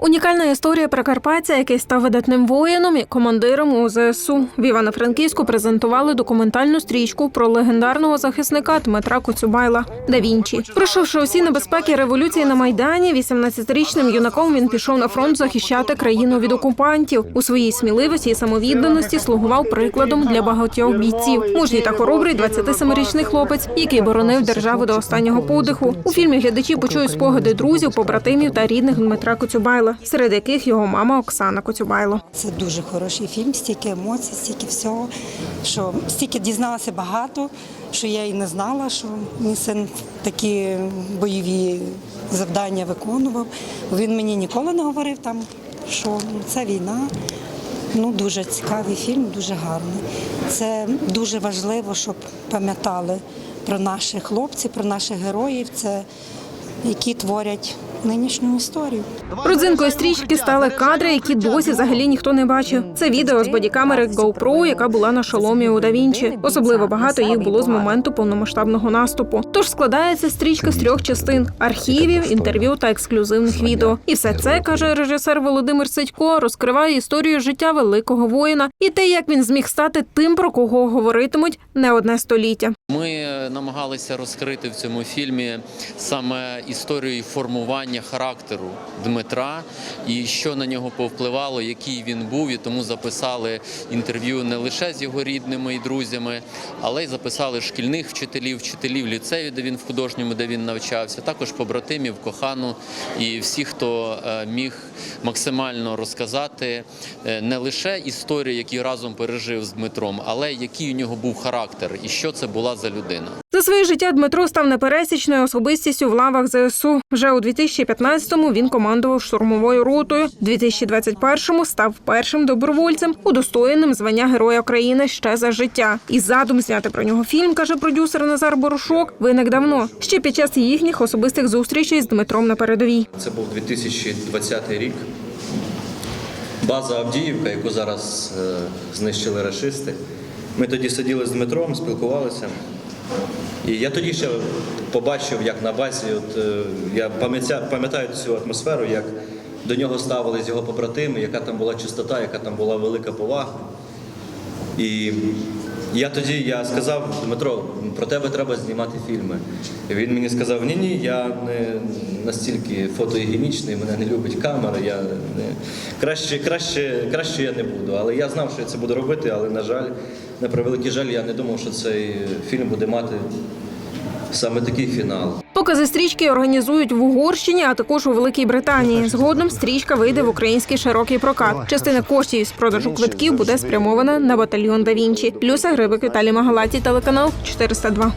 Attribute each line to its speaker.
Speaker 1: Унікальна історія Прикарпаття, який став видатним воїном і командиром у ЗСУ. В Івано-Франківську презентували документальну стрічку про легендарного захисника Дмитра Коцюбайла да Вінчі. Пройшовши усі небезпеки революції на майдані, 18-річним юнаком він пішов на фронт захищати країну від окупантів. У своїй сміливості і самовідданості слугував прикладом для багатьох бійців. Мужній та хоробрий 27-річний хлопець, який боронив державу до останнього подиху. У фільмі глядачі почують спогади друзів, побратимів та рідних Дмитра Коцюбайла, серед яких його мама Оксана Коцюбайло.
Speaker 2: Це дуже хороший фільм, стільки емоцій, стільки всього, що стільки дізналася багато, що я і не знала, що мій син такі бойові завдання виконував. Він мені ніколи не говорив там, що це війна. Ну, дуже цікавий фільм, дуже гарний. Це дуже важливо, щоб пам'ятали про наших хлопців, про наших героїв, це які творять нинішню історію.
Speaker 1: Родзинкою стрічки стали кадри, які досі взагалі ніхто не бачив. Це відео з бодікамери GoPro, яка була на шоломі у Давінчі. Особливо багато їх було з моменту повномасштабного наступу. Тож складається стрічка з трьох частин: архівів, інтерв'ю та ексклюзивних відео. І все це каже режисер Володимир Сидько, розкриває історію життя великого воїна і те, як він зміг стати тим, про кого говоритимуть не одне століття.
Speaker 3: Ми намагалися розкрити в цьому фільмі саме історію формування характеру Дмитра і що на нього повпливало, який він був. І тому записали інтерв'ю не лише з його рідними і друзями, але й записали шкільних вчителів, вчителів ліцею, де він в художньому, де він навчався, також побратимів, кохану і всіх, хто е, міг максимально розказати е, не лише історію, які разом пережив з Дмитром, але який у нього був характер і що це була за людина.
Speaker 1: За своє життя Дмитро став непересічною особистістю в лавах ЗСУ. Вже у 2015-му він командував штурмовою ротою. У 2021-му став першим добровольцем, удостоєним звання Героя України ще за життя. І задум зняти про нього фільм, каже продюсер Назар Борошок, виник давно ще під час їхніх особистих зустрічей з Дмитром на передовій.
Speaker 4: Це був 2020 рік. База Авдіївка, яку зараз е, знищили рашисти. Ми тоді сиділи з Дмитром, спілкувалися. І я тоді ще побачив, як на базі, от, е, я пам'ятаю, цю атмосферу, як до нього ставились його побратими, яка там була чистота, яка там була велика повага. І я тоді я сказав, Дмитро, про тебе треба знімати фільми. І він мені сказав, ні, ні, я не настільки фотогенічний, мене не любить камера, я не... краще, краще, краще я не буду. Але я знав, що я це буду робити, але, на жаль, на превеликий жаль, я не думав, що цей фільм буде мати саме такий фінал.
Speaker 1: Покази стрічки організують в Угорщині, а також у Великій Британії. Згодом стрічка вийде в український широкий прокат. Частина коштів з продажу квитків буде спрямована на батальйон да Вінчі. Люся Грибик, Віталій Магалаті, телеканал 402.